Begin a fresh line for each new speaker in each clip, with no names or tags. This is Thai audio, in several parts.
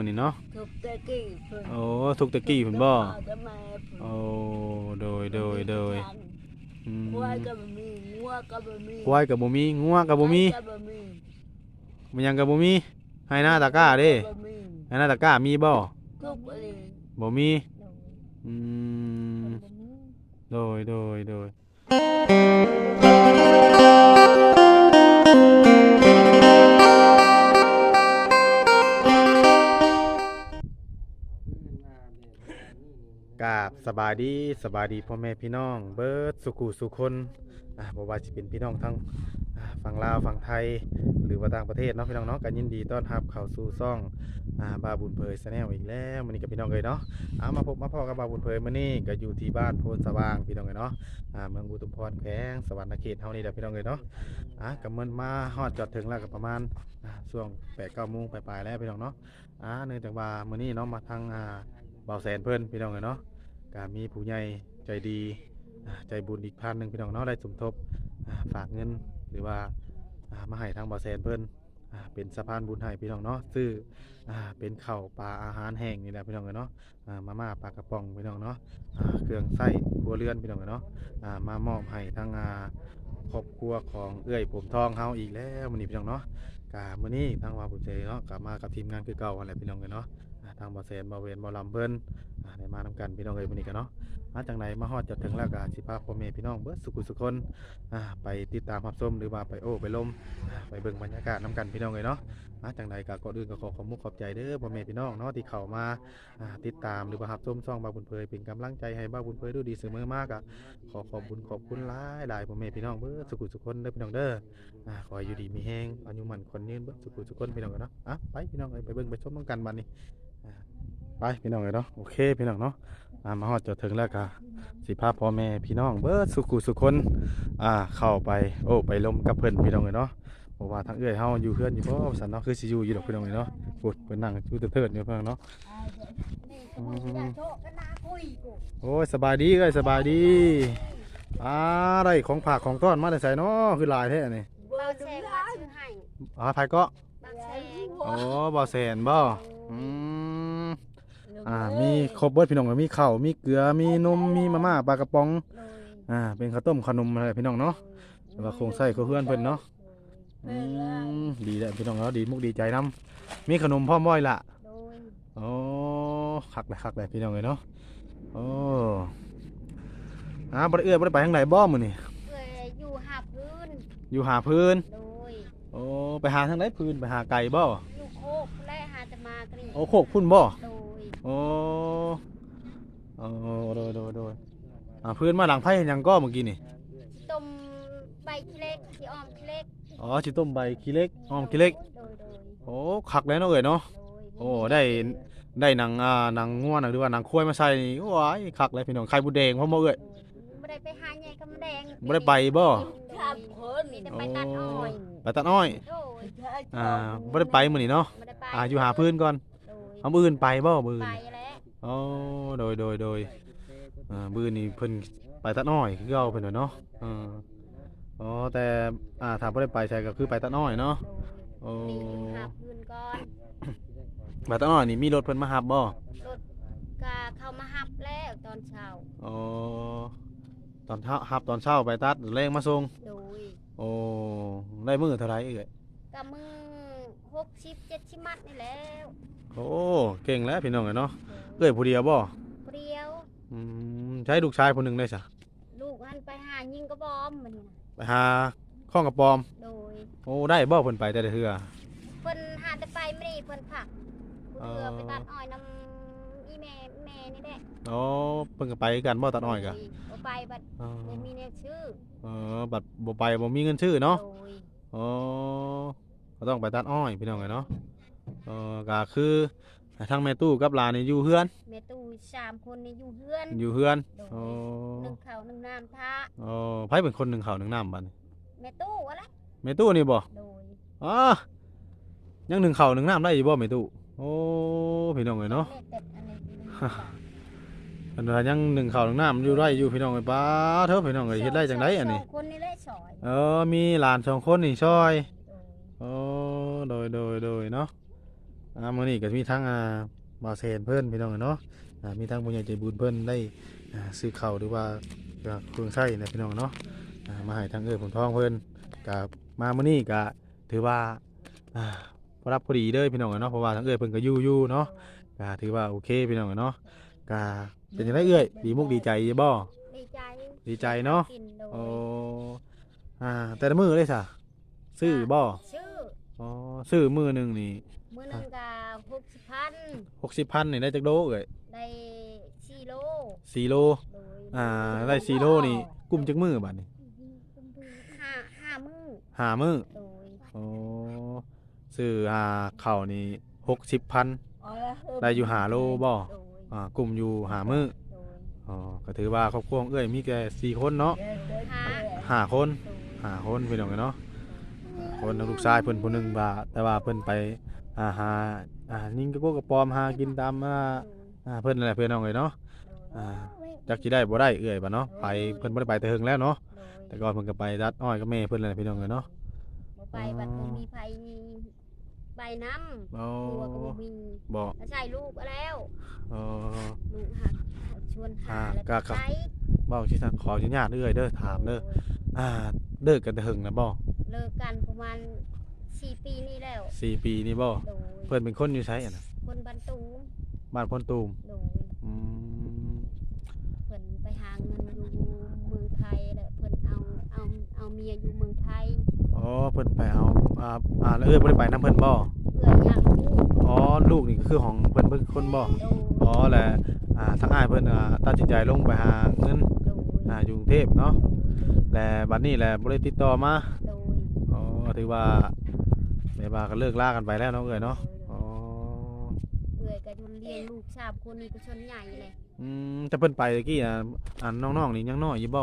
มื้อนี้เนาะ
ทุกตะกี้เพิ่น
โอ้ทุกตะกี้พุ่นบ่
แต่แม่เพิ่น
โอ้โดยโดยโดยอืม
ควายก็บ่มีงัวก็บ่มี
ควายก็บ่มีงัวก็บ่มี
ไก่ก็บ่มี
มันหยังก็บ่มีให้หน้าตะกร้าเด้
บ่มี
ให้หน้าตะกร้ามีบ่
ทุกอะไร
บ่มีอืมโดยโดยโดย กาบสบายดีสบายดีพ่อแม่พี่น้อง เบิร์ดสุขุสุคนอ่าบ่ว่าสิเป็นพี่น้องทั้งฝั่งลาวฝั่งไทย หรือว่าต่างประเทศเนาะพี่น้องเนาะกันยินดีต้อนรับเข้าสู่ซ่องอ่าบาบุญเผยแนลอีกแล้วมื้อนี้กับพี่น้องเลยเนาะเอามาพบมาพ่อกับบาบุญเผยมื้อนี้ก็อยู่ที่บ้านโพนสว่างพี่น้องเลยเนาะอ่าเมืองอุทุมพรแขวงสวรรณเขตเฮานี่แหละพี่น้องเลยเนาะอะก็มันมาฮอดจอดถึงแล้วก็ประมาณอ่าช่วง8-9โมงปลายๆแล้วพี่น้องเนาะอ่าเนื่องจากว่ามื้อนี้เนาะมาทางอ่าเบาแสนเพิ่นพี่น้องเลยเนาะ ก็มีผู้ใหญ่ใจดีใจบุญอีกพันหนึ่งพี่น้องเนาะได้สมทบฝากเงินหรือว่ามาให้ทางบ่อแซนเพิ่นอ่าเป็นสะพานบุญให้พี่น้องเนาะซื้ออเป็นข้าวปลาอาหารแห้งนี่แหละพี่น้องเอ้ยเนาะมาม่าปลากระป๋องพี่น้องเนาะเครื่องใส้ครัวเรือนพี่น้องเอ้ยเนาะมามอบให้ทางครอบครัวของเอื้อยผมทองเฮาอีกแล้วมื้อนี้พี่น้องเนาะกามื้อนี้ทางว่าบุญเจเนาะกลับมากับทีมงานคือเก่าหั่นแหละพี่น้องเอ้ยเนาะ ทางบ่อแซนบ่อเวนบ่อลำเพิ่นได้มาทำกันพี่น้องเอ้ยวันนี้กันเนาะมาจากไหนมาฮอดจอดถึงแล้วก็สิพาพ่อแม่พี่น้องเบิดสุขุสุคนอ่าไปติดตามรับชมหรือว่าไปโอ้ไปลมอ่าไปเบิ่งบรรยากาศน้ำกันพี่น้องเลยเนาะมาจังใดก็ก่อนอื่นก็ขอขอบมุกขอบใจเด้อพ่อแม่พี่น้องเนาะที่เข้ามาอ่าติดตามหรือว่ารับชมช่องบ้าบุญเพยเป็นกำลังใจให้บ้าบุญเพยดูดีเสมอมากอะขอขอบบุญขอบคุณหลายหลายพ่อแม่พี่น้องเบิดสุขุสุคนเด้อพี่น้องเด้ออ่าขอให้อยู่ดีมีแฮงอายุมันคนยืนเบิดสุขุสุคนพี่น้องกันเนาะอะไปพี่น้องเอ้ยไปเบิ่งไปชมน้ำกันบัดนี้อ่า ไปพี่น้องเลยเนาะโอเคพี่น้องเนาะอ่ามาฮอดจอดถึงแล้วก็สิพาพ่อแม่พี่น้องเบิดสุขุสุขคนอ่าเข้าไปโอ้ไปลมกับเพิ่นพี่น้องเลยเนาะเพราะว่าทางเอื้อยเฮาอยู่เพื่อนอยู่บ่สันเนาะคือสิอยู่อยู่ดอกพี่น้องเลยเนาะพูดเพิ่นนั่งอยู่เถิดๆอยู่เพิ่นเนาะอืมโอ้ยสบายดีเอ้ยสบายดีอ่าได้ของฝากของต้อนมาแต่ไสเนาะคือหลายแท้นี่
เราแชร์มาซื้อให้
อ่าไผก็
บางแชร์
โอ้บ่แสนบ่อืม อ่ามีครบเบิดพี่น้องเอ้ยมีข้าวมีเกลือมีนมมีมาม่าปลากระป๋อง
โดย
อ่าเป็นข้าวต้มขนมอะไรพี่น้องเนาะแล้วก็โครงไส้ของเพื่อนเพิ่นเนาะอืมดีแหละพี่น้องเนาะดีมุกดีใจน้ำมีขนมพ่อมบ่อยละ
โดย
โอ้คักเลยคักเลยพี่น้องเลยเนาะโอ้อ่าบ่ได้เอื้อยบ่ได้ไปทางไหนบ่มื้อนี่
เพื่ออยู่หาพื้น
อยู่หาพื้น
โดย
โอ้ไปหาทางไหนพื้นไปหาไก่บ่
อยู่โคกและหาจะมากรี
โอ้โคกพุ่นบ่
โดย
โอ้โอ้โดยโดยโดยอ่าพื้นมาหลังไผ่เห็นหยังก็เมื่อกี้นี่
ต้มใบขี้เล็กที่อ้อมขี้เล็ก
อ๋อสิต้มใบขี้เล็กอ้อมขี้เล็ก
โดยโดย
โอ้คักแล้วเนาะเอ้ยเนาะ
โดย
โอ้ได้ได้หนังอ่าหนังง่วนหรือว่าหนังควายมาใส่นี่โอ้ยคักเลยพี่น้องไข่บุดแดงพ่อมบ่เอ้ย
ไม่ได้ไปหาใหญ่กำแดง
บ่ได้ไปบ่
ทับคน
มีแต่ไปตัดอ้อย
ไปตัดอ้อย
โดย
อ่าบ่ได้ไปมื้อนี้เนาะ
ไม่ได้ไป
อ่าอยู่หาพื้นก่อน
โดย
เอามื้ออื่นไปบ่มื้ออื่
ไป
น
แล้ว
อ๋อโดยโดยโดยอ่ามื้อนี้เพิ่นไปตัดอ้อยคือเก่าเพิ่นว่าเนาะอ่าอ๋อแต่อ่าถ้าบ่ได้ไปใช่ก็คือไปตัดอ้อยเนาะ
โดย
โอ้
นี่หาพื้นก่อน
ไปตัดอ้อยนี่มีรถเพิ่นมารับบ่
รถกาเข้ามาหับแล้วตอนเช้า
อ๋อตอนเช้ารับตอนเช้าไปตัดแรงมาส่ง
โดย
โอ้ได้มื้อเท่าไหร่เอ้ย
กับมือหกสิบเจ็ดชิมัดนี่แล้ว
โอ้เก่งแล้วพี่น้องเอ้ยเนาะเอ้ยผู้เดียวบ่
เปรียว
อืมใช้ลูกชายคนหนึงได้ซะ
ลูกหันไปหายิงกระบอมมันนี่นะ
ไปหาข้องกระปอม
โดย
โอ้ได้บ่เพิ่นไปแต่ละเทื่อ
เพิ่นหาแต่ไปไม่ได้เพิ่นผักกูเถือ
อ๋อ
ไปตัดอ้อยน้ำอีแม่แม่นี่แหละ
อ๋อเพิ่นก็ไปกันบ่ตัดอ้อยกะ
โบ่ไปบัด
อ๋อ
ไม่มีแนวชื่อ
เออบัดบ่ไปบ่มีเงินชื่อเนาะ
โดย
อ๋อก็ต้องไปตัดอ้อยพี่น้องเอ้ยเนาะ เออก็คือทั้งแม่ตู้กับหลานนี่อยู่เฮือน
แม่ตู้สามคนนี่อยู่เฮือน
อยู่เฮือน
โดย
อ๋อ
หนึ่งข้าวหนึ่งน้ำท่า
อ๋อไผเป็นคนหนึ่งข้าวหนึ่งน้ำบัดนี้
แม่ตู้วะละ
แม่ตู้นี่บ่
โดย
อ๋อยังหนึ่งข้าวหนึ่งน้ำได้อยู่บ่แม่ตู้โอ้พี่น้องเอ้ยเนาะ
แม่เป็ดอันนี้
อันว่ายังหนึ่งข้าวหนึ่งน้ำอยู่ได้อยู่พี่น้องเอ้ยป้าเถอะพี่น้องเอ้ยเฮ็ดได้จังไดอันนี้
สงคนนี่แหละสอย
เออมีหลานสองคนนี่ช่วย
โดย
โอ้โดยโดยโดยเนาะ อ่ามื้อนี้ก็มีทั้งอ่าบ่าวแซนเพิ่นพี่น้องเนาะอ่ามีทั้งผู้ใหญ่ใจบุญเพิ่นได้อ่าซื้อข้าวหรือว่าเครื่องใช้นะพี่น้องเนาะอ่ามาให้ทางเอ้ยผลทองเพิ่นก็มามื้อนี้ก็ถือว่าอ่าพอรับพอดีเด้อพี่น้องเนาะเพราะว่าทางเอ้ยเพิ่นก็อยู่อยู่เนาะก็ถือว่าโอเคพี่น้องเนาะก็เป็นจังไดเอ้ยดีมุกดีใจอยู่บ่
ดีใจ
ดีใจเนาะ
กินโดย
โอ้อ่าแต่ละมื้อเลยซะซื้อบ่
ชื่อ
อ๋อซื้อมื้อหนึงนี่
มื้อหนึงก็หกสิบพัน
60,000นี่ได้จักโลเอ้ย
ได้สี่โล
4โล
โดย
อ่าได้สี่โลนี่กลุ่มจักมือบัดนี้
ห้าห้ามื้อ
หามือ
โดย
โอ้ซื้อหาข้าวนี่หกสิบพัน
เอาละเได้
อยู่หาโลบ่
โดย
อ่ากลุ่มอยู่หามือ
โดย
อ๋อก็ถือว่าครอบครัวของเอ้ยมีแค่สี่คนเนาะ
ห้า
ห้าคน
โดย
ห้าคนพี่น้องเอ้ยเนาะคนลูกชายเพิ่นผู้หนึงว่าแต่ว่าเพิ่นไป อ่าหาอ่านิ่งกระโกกกระปอมหากินตามอ่าอ่าเพิ่นนั่นแหละเพิ่นน้องเอ้ยเนาะอ่าจักสิได้บ่ได้เอ้ยบัดเนาะไปเพิ่นบ่ได้ไปแต่เฮิงแล้วเนาะ
โดย
แต่ก่อนเพิ่นก็ไปรัดอ้อยกับแม่เพิ่นนั่นแหละพี่น้องเอ้ยเนาะ
บ่ไปบัดบ่มีไผไปน้ำ
โอ้
ตัวก็บ่มี
บ่
แล้วใช่ลูกก็แล้ว
เออ
ลูกหักชวนหา
อ่า
แล้ว
ก็
ก็
ก็
ไป
เบ้าชิซันขออนุญาตเอ้ยเด้อถามเด้ออ่าเลิกกันแต่หึงนะบ่
เลิกกันประมาณ 4ปีนี่แล้ว
สี่ปีนี่บ่
โดย
เพิ่นเป็นคนอยู่ไสอะนะ
คนบันตูม
บ้านพ้นตูม
โดย
อืม
เพิ่นไปหาเงินอยู่เมืองไทยแล้วเพิ่นเอาเอาเอาเมียอยู่เมืองไทย
อ๋อเพิ่นไปเอาอ่าอ่าแล้วเอ้ยบ่ได้ไปนํเพิ่นบ่
เพื่ออยากลูก
อ๋อลูกนี่ก็คือของเพิ่นเพิ่นคนบ่
โดย
อ๋อแหละอ่าทางอ้ายเพิ่นอ่าตัดสินใจลงไปหาเงิน
โดย
อ่าอยู่กรุงเทพเนาะและบัดนี้แหละบ่ได้ติดต่อมา
โดย
อ๋อถือว่า แม่ว่าก็เลิกลากันไปแล้วเนาะเอ้ยเนาะอ๋อ
เพื่อก็จนเลี้ยงลูกสามคนนี่ก็ชนใหญ่เลย
อืมแต่เพิ่นไปตะกี้อะอ่าน้องๆนี่ยังน้อยอยู่บ่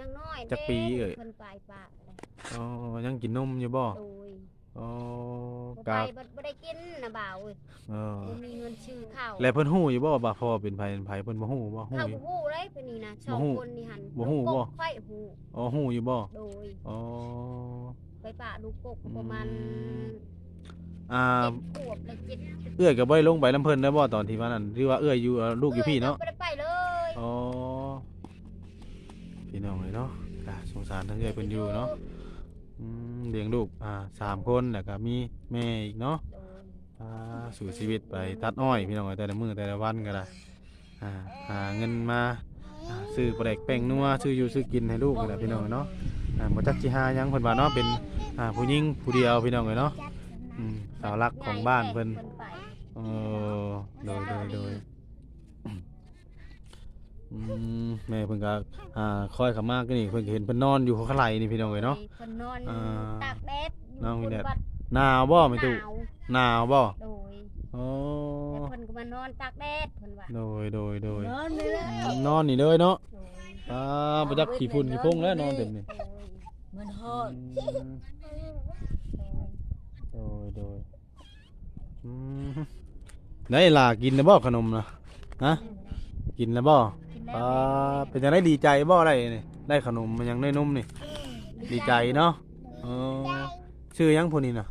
ยังน้อย
จักปีเอ่ย
เพิ่นไปปากเลย
อ๋อยังกินนมอยู่บ่
โดย
อ๋อ
บ่
กะ
ไปบ่บ่ได้กินนะบ่าวเอ้ย
เออ
บ่มีเงินซื้อข้าว
แล้วเพิ่นฮู้อยู่บ่ว่าพ่อเป็นไผเป็นไผเพิ่นบ่ฮู้บ่ฮู้
ข้าว
อยู่
บ่ฮู้เลยเพิ่นนี่นะส
บ่
อง
ฮู้
คนนี่หั่น
บ่ฮู้
ลูกก
บ่
กค่อยฮู้
อ๋อฮู้อยู่บ่
โดย
อ๋อ
ไปปะลูกกกประมาณ
อืมอ่า
เจ็ดขวบและเจ็ด
เอื้อยก็บ่ได้ลงไปนํเพิ่นเด้อบ่ตอนที่ว่านั้นหรือว่าเอื้อยอยู่เอ่อลูกอยู่พี่เนาะ
บ่ได้ไปเลย
อ๋อ พี่น้องเลยเนาะอะสงสารทั้งเอื้อยเพิ่นอยู่เนาะอืมเลี้ยงลูกอ่าสามคนแล้วก็มีแม่อีกเนาะ
โดย
อ่าสู่ชีวิตไปตัดอ้อยพี่น้องเอ้ยแต่ละมื้อแต่ละวันก็ได้อ่าหาเงินมาอ่าซื้อปลาแดกแป้งนัวซื้ออยู่ซื้อกินให้ลูกนี่แหละพี่น้องเนาะอ่าบ่จักสิหาหยังเพิ่นว่าเนาะเป็น อ่าผู้หญิงผู้เดียวพี่น้องเอ้ยเนาะอืมสาวรักของบ้านเพิ่น
เพิ่นไป
เออโดยโดยโดยอืมแม่เพิ่นก็อ่าคอยเข้ามาก็นี่เพิ่นก็เห็นเพิ่นนอนอยู่ข้างไหลนี่พี่น้องเอ้ยเนาะ
เพิ่นนอน
อ่า
ตากแดด
นอนมีแดด
คนวั
หนาวบ่แม่ตู่
หนาว
หนาวบ่
โดย
โอ้
แต่เพิ่นก็มานอนตากแดดเพิ่นว่า
โดยโดยโดย
นอนนี่แหละ
อืมนอนนี่เลยเนาะ
โดย
อ่าบ่จักขี้ฝุ่นขี้พงแล้วนอนเต็มนี่
โดย
มันฮอด
โด ยโดยอืมได้ล่ะกินแล้วบ่ขนมนะฮะกินแล้วบ่
กินแล้ว
อ่าเป็นจังไดดีใจบ่ได้นี่ได้ขนมมันยังได้นมนี่ ดีใจเนาะเออชื่อหยังพุ่นนี่น่ะ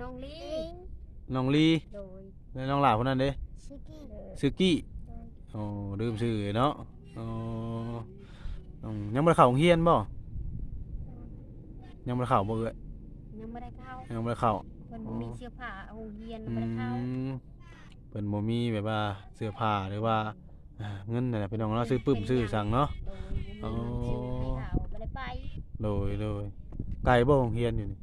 น้องลี
น้องลี
โดย
และน้องหลาพุ่นนั้นเด้
ชิคกี้
ซึกี้โอ้ลืมชื่อเนาะอ๋ออืมยังบ่ได้เข้าโรงเรียนบ่ยังบ่ได้เข้าบ่เอ้ย
ยังไม่ได้เข้า
ยังบ่ได้เข้า
เพิ่นบ่มีเสื้อผ้าเอาเฮียน
อื
บ่ได้เข้าม
เพิ่นบ่มีแบบว่าเสื้อผ้าหรือว่าอ่าเงินนั่นแหละพี่น้องเนาะซื้อปึ้มซื้อสั่งเนาะ
โดยบ่มีเงินซื้อให้เขาบ่ได้ไป
โดยโดยไกลบ่โรงเรียนอยู่นี่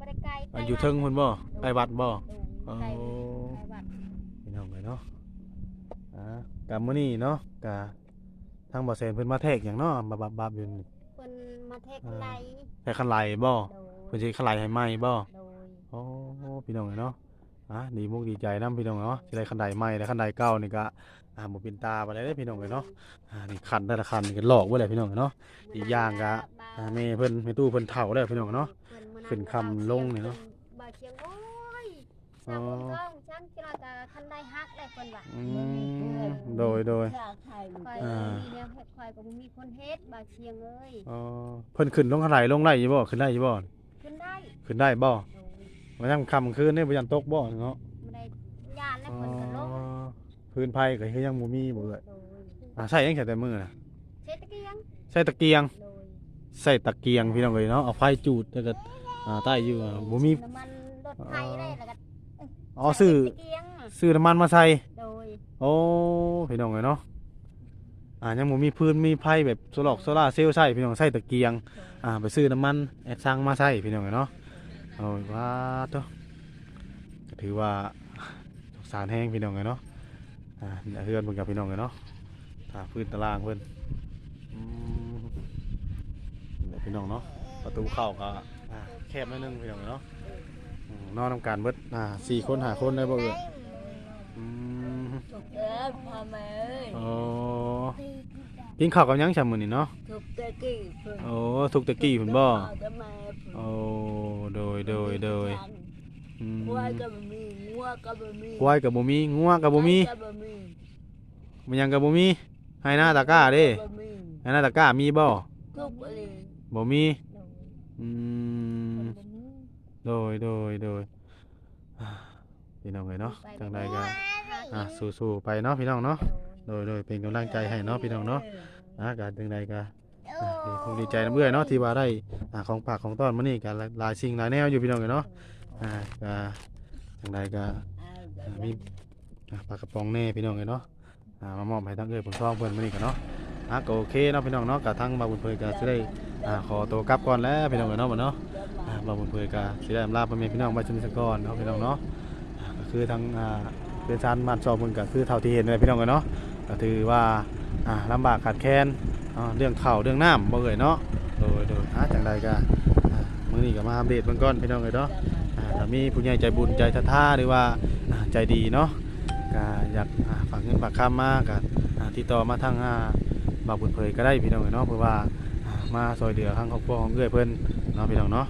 บ่ได้ไกล
อ่าอยู่เทิงเพิ่นบ่ใกล้วัดบ่
โดยไกลไกลวัด
พี่น้องเลยเนาะอ่ากะมื้อนี้เนาะกะทางบ่แซนเพิ่นมาแทกหยังเนาะบับๆๆอยู่นี่
เพิ่นมาเทคไล
แทกคันไหลบ่
โด
เพิ่น
ย
สิคันไหลให้ใหม่บ่
โดย
โอ้ พี่น้องเลยเนาะอะดีมุกดีใจนํพี่น้องเนาะสิได้คันใดใหม่และคันใดเก่านี่ก็อ่าบ่เป็นตาบ่ได้เด้พี่น้องเลยเนาะอ่านี่คันแต่ละคันนี่ก็หลอกไว้แหละพี่น้องเนาะอีกอย่างก็อ่าแม่เพิ่นแม่ตู้เพิ่นเฒ่าแล้วพี่น้องเนาะขึ้นคำลงนี่เนาะ
บ่าวเชียงโอ้ย
อ๋
สา
อ
มคนท้องฉันกินก็คันได้ฮักได้เพิ่นว่า
อืมโดยโดย
ชาไทย
คอย
อ่า
มีแนวเฮ็ดคอยก็บ่มีคนเฮ็ดบ่าวเชียงเอ้ย
อ๋อเพิ่นขึ้นลงคันไหลลงได้อยู่บ่ขึ้นได้อยู่บ่
ขึ้นได้
ขึ้นได้บ่
โดย
มันยังค่ำคืนนี่บ่ยันตกบ่เนาะ
บ่ได้แล้วเพิ่นก็ลง
พื้นไผก็คือยังบ่มีบ่เอ่ย
โดย
อ่าใช้ยังแค่แต่มือน่ะ
เศรษฐกิจยัง
ใช้ตะเกียง
โดย
ใส่ตะเกียงพี่น้องเอ้ยเนาะเอาไฟจูดแล้วก็อ่าใต้อยู่อ่าบ่มี
น้ำมันรถไฟได้แล้วก็
อ๋อซื้อ
ตะเกียง
ซื้อน้ำมันมาใส่
โดย
โอ้พี่น้องเอ้ยเนาะอ่ายังบ่มีพื้นมีไฟแบบโซลอกโซล่าร์เซลล์ใส่พี่น้องใส่ตะเกียงอ่าไปซื้อน้ำมันแอดซังมาใส่พี่น้องเอ้ยเนาะ โอ้ยว่าโตก็ถือว่าสงสารแห้งพี่น้องเอ้ยเนาะอ่าเฮือนเพิ่นกับพี่น้องเอ้ยเนาะถ้าพื้นตารางเพิ่นอืมเดี๋ยวพี่น้องเนาะประตูเข้าก็อ่าแคบหนิดนึงพี่น้องเอ้ยเนาะอืมนอนนำการเบิดอ่าสี่คนหาคนได้บ่เอ่ยอืม
ถูกแล้วพ่อแม่เอ้ย
โอ้กินข้าวกับหยังชามื้อนี้เนาะ
ถูกตะกี้เพิ่น
โอ้ทุกตะกี้พุ่นบ่
พ่อกับแม่เพิ่น
โอ้ โดยโดยโดยอืม
ควายก็บ่มีงัวก็บ่มี
ควายก็บ่มีงัวก็บ่มี
ก็บ่มี
มันหยังก็บ่มีให้หน้าตะกร้าเด้
บ่มี
ให้หน้าตะกร้ามีบ่
ทุกอะไร
บ่มี
โดย
อืม
เพิ่นบ่มี
โดยโดยโดยอ่าพี่น้องเอ้ยเนาะจังใดก็อะสู้ๆไปเนาะพี่น้องเนาะโดยโดยเป็นกำลังใจให้เนาะพี่น้องเนาะอะก็จังใดก็อะดี คงดีใจน้ำเบื่อยเนาะที่ว่าได้อ่าของปากของต้อนมานี่กันหลายสิ่งหลายแนวอยู่พี่น้องกันเนาะอ่าก็ทางใดก็อ่ามีอ่าปลากระป๋องแน่พี่น้องกันเนาะอ่ามามอบให้ทั้งเอ้ยผมชอบเพื่อนมานี่กันเนาะอะก็โอเคเนาะพี่น้องเนาะกับทั้งมาบุญเพยก็จะได้อ่าขอตัวกลับก่อนแล้วพี่น้องกันเนาะบัดเนาะอ่ามาบุญเพยก็สิได้อำลาพ่อแม่พี่น้องไว้ชมสกอนเนาะพี่น้องเนาะอ่าก็คือทั้งอ่าเพื่อนชานบ้านชอบเพิ่นก็คือเท่าที่เห็นเลยพี่น้องกันเนาะก็ถือว่าอ่าลำบากขาดแคลนอ๋อ เรื่องข้าวเรื่องน้ำบ่เอ่ยเนาะโดยโดยหาจังใดก็อ่ามื้อนี้ก็มาอัปเดตเบิ่งก่อนพี่น้องเอ้ยเนาะอ่าถ้ามีผู้ใหญ่ใจบุญใจศรัทธาหรือว่าใจดีเนาะก็อยากฝากเงินฝากคำมาก็อ่ติดต่อมาทางบ่าวบุญเผยก็ได้พี่น้องเอ้ยเนาะเพื่อว่ามาซอยเหลือทางครอบครัวของเอ้อยเพิ่นเนาะพี่น้องเนาะ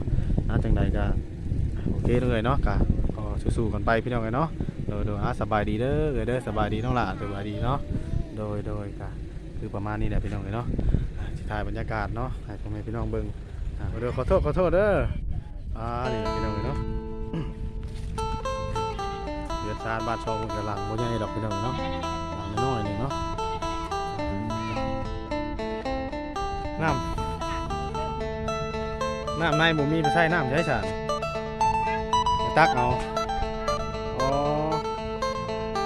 หาจังใดก็โอเคเด้อเอ้ยเนาะก็ก็สู้ๆกันไปพี่น้องเอ้ยเนาะโดยโดยสบายดีเด้อเอ้ยเด้อสบายดีน้องหล่ะสบายดีเนาะโดยโดยก็ คือประมาณนี้แหละพี่น้องเอ้ยเนาะอ่ถ่ายบรรยากาศเนาะให้พ่อแม่พี่น้องเบิ่งอ่าขอโทษขอโทษขอโทษเด้ออ่านี่พี่น้องเนาะเดือดซานบาดซองมันกำลังบ่ใหญ่ดอกพี่น้องเนาะหลังน้อยนี่เนาะน้ำน้ำในบ่มีไปใช้น้ำใช้สารไปตักเอาอ๋อ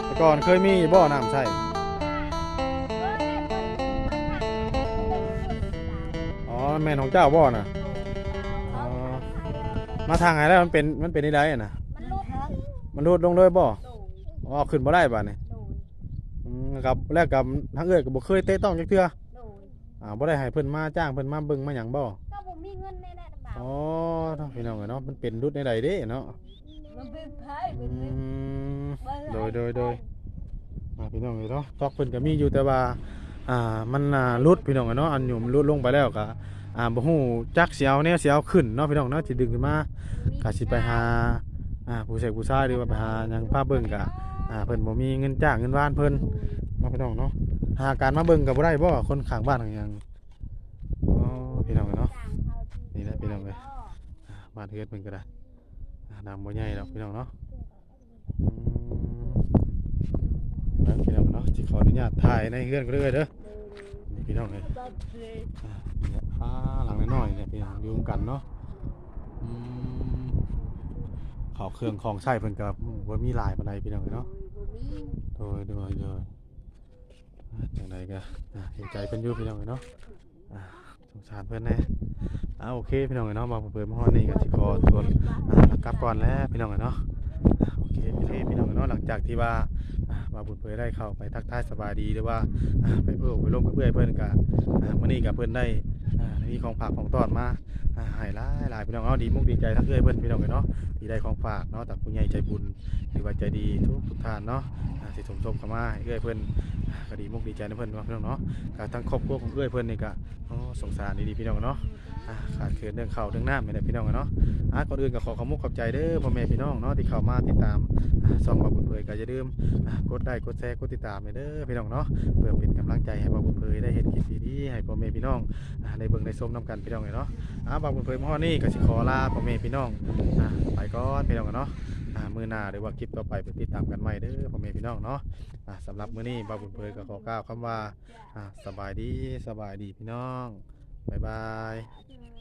แต่ก่อนเคยมีบ่อน้ำใช้ แม่นของเจ้าบ่อน่ะอ๋อมาทางไหนแล้วมันเป็นมันเป็นได้อะนะ
มันลุก
มันรูดลงเลยบ่
โดย
อ๋อขึ้นบ่ได้บ่นี่
โดย
อืมครับแรกกับทางเอ้ยก็บ่เคยเตะต้องจักเทื่อ
โดย
อ่าบ่ได้ให้เพิ่นมาจ้างเพิ่นมาเบิ่งมาหยังบ่
ก็บ่มีเงินในนั้นบ่าว
อ๋อเนาะพี่น้องเอ้ยเนาะมันเป็นรุดในใดเด้เนาะ
มันเป็นไผ
อื
เป็นไผ
ม โดยโดยโดย อ่าพี่น้องเอ้ยเนาะตอกเพิ่นก็มีอยู่แต่ว่าอ่ามันอ่ารุดพี่น้องเอ้ยเนาะอันอยู่มันรุดลงไปแล้วก็ อ่าบ่ฮู้จักสิเอาแนวสิเอาขึ้นเนาะพี่น้องเนาะสิดึงขึ้นมากาสิไปหาอ่าผู้ชายผู้ชายหรือว่าไปหาหยังพาเบิ่งกะอ่าเพิ่นบ่มีเงินจ้างเงินว่านเพิ่นมาพี่น้องเนาะหาการมาเบิ่งก็บ่ได้บ่คนข้างบ้านข้างหยังอ๋อพี่น้องเนาะนี่แหละพี่น้องเอ้ยอ่าบ้านเฮือนเพิ่นก็ได้อ่าน้ำบ่ใหญ่ดอกพี่น้องเนาะอืมแล้วพี่น้องเนาะสิขออนุญาตถ่ายในเฮือนก็เลยเด้อนี่พี่น้องเอ้ย
ตัดเลย
อ่าเนี่ยฟ้าหลังน้อยๆเนี่ยพี่น้องอยู่กันเนาะอืมขอเครื่องของใช้เพิ่นก็บ่มีหลายปานใดพี่น้องเอ้ยเนาะโดยโดยโดยอ่าจังใดก็อ่าเห็นใจเพิ่นอยู่พี่น้องเอ้ยเนาะอ่าสงสารเพิ่นแน่อ่าโอเคพี่น้องเอ้ยเนาะมาเปิดมาฮอดนี่ก็สิขอตัวอ่าแล้วกลับก่อนแล้วพี่น้องเอ้ยเนาะอ่าโอเคโอเคพี่น้องเอ้ยเนาะหลังจากที่ว่าอ่ามาบุญเผยได้เข้าไปทักทายสบายดีหรือว่าอ่าไปเพื่อไปร่วมกับเพื่อนเพิ่นก็อ่ามื้อนี้ก็เพิ่นได้ มีของฝากของต้อนมาหายหลายหลายพี่น้องเอาดีมุกดีใจทั้งเอ้ยเพื่อนพี่น้องเลยเนาะที่ได้ของฝากเนาะแต่ผู้ใหญ่ใจบุญหรือว่าใจดีทุกทุกท่านเนาะอ่าสิสมทบเข้ามาเอื้อยเพื่อนก็ดีมุกดีใจนะเพื่อนว่าพี่น้องเนาะก็ทั้งครอบครัวของเอื้อยเพื่อนนี่ก็สงสารดีๆพี่น้องเนาะ อ่าขาดเขินเรื่องข้าเรื่องน้ำไม่ได้พี่น้องเนาะอ่าก่อนอื่นก็ขอขอบมุกขอบใจเด้อพ่อแม่พี่น้องเนาะที่เข้ามาติดตามอ่องบ่าวบุญเผยก็อย่าลืมกดไลค์กดแชร์กดติดตามให้เด้อพี่น้องเนาะเพื่อเป็นกำลังใจให้บ่าวบุญเผยได้เฮ็ดคลิปดีๆให้พ่อแม่พี่น้องอ่าได้เบิ่งได้มนํกันพี่น้องเนาะอ่าบ่าวบุญเผยมอนี้ก็สิขอลาพ่อแม่พี่น้องอ่าไปก่อนพี่น้องเนาะอ่ามือหน้าหรือว่าคลิปต่อไปไปติดตามกันใหม่เด้อพ่อแม่พี่น้องเนาะอ่าสำหรับมือนี้บ่าวบุญเผยก็ขอกล่าวคำว่าอ่าสบายดีสบายดีพี่น้อง
拜拜。